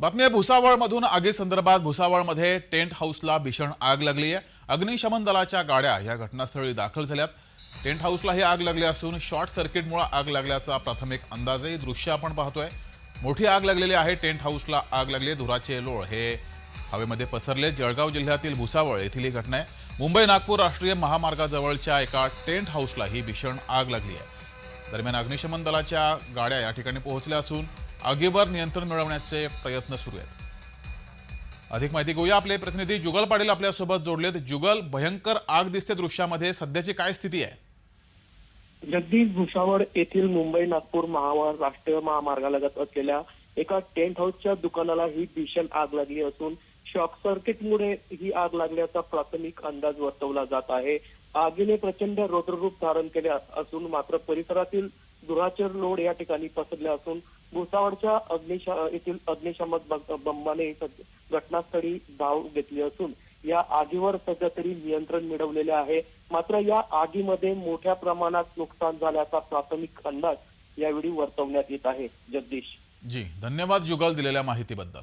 बातमी भुसावळमधून आगीसंदर्भात भुसावळमध्ये टेंट हाऊसला भीषण आग लागली आहे. अग्निशमन दलाच्या गाड्या या घटनास्थळी दाखल झाल्यात. टेंट हाऊसला ही आग लागली असून शॉर्ट सर्किटमुळे आग लागल्याचा प्राथमिक अंदाज आहे दृश्य आपण पाहतोय. मोठी आग लागलेली आहे टेंट हाऊसला आग लागली आहे धुराचे लोळ. हे हवेमध्ये पसरले. जळगाव जिल्ह्यातील भुसावळ येथील ही घटना आहे. मुंबई नागपूर राष्ट्रीय महामार्गाजवळच्या एका टेंट हाऊसला ही भीषण आग लागली आहे. दरम्यान अग्निशमन दलाच्या गाड्या या ठिकाणी पोहोचल्या असून आगीवर नियंत्रण मिळवण्याचे प्रयत्न सुरू आहेत. अधिक माहिती घेऊया. आपले प्रतिनिधी जुगल पाटील आपल्यासोबत जोडलेत. जुगल भयंकर आग दिसते दृश्यामध्ये. सध्याची काय स्थिती आहे? जगदीश भुसावळ येथील मुंबई नागपूर महामार्ग राष्ट्रीय महामार्गालगत असलेल्या एका टेंट हाऊसच्या दुकानाला ही भीषण आग लागली असून शॉर्ट सर्किटमुळे ही आग लागल्याचा प्राथमिक अंदाज वर्तवला जात आहे. आगीने प्रचंड रौद्ररूप धारण केले असून मात्र परिसरातील दुराचर लोड या ठिकाणी पसरले असून भुसावळच्या अग्निशा येथील अग्निशामक बंबाने घटनास्थळी धाव घेतली असून या आगीवर सध्या तरी नियंत्रण मिळवलेले आहे. मात्र या आगीमध्ये मोठ्या प्रमाणात नुकसान झाल्याचा प्राथमिक अंदाज यावेळी वर्तवण्यात येत आहे. जगदीश. जी धन्यवाद जुगल दिलेल्या माहितीबद्दल.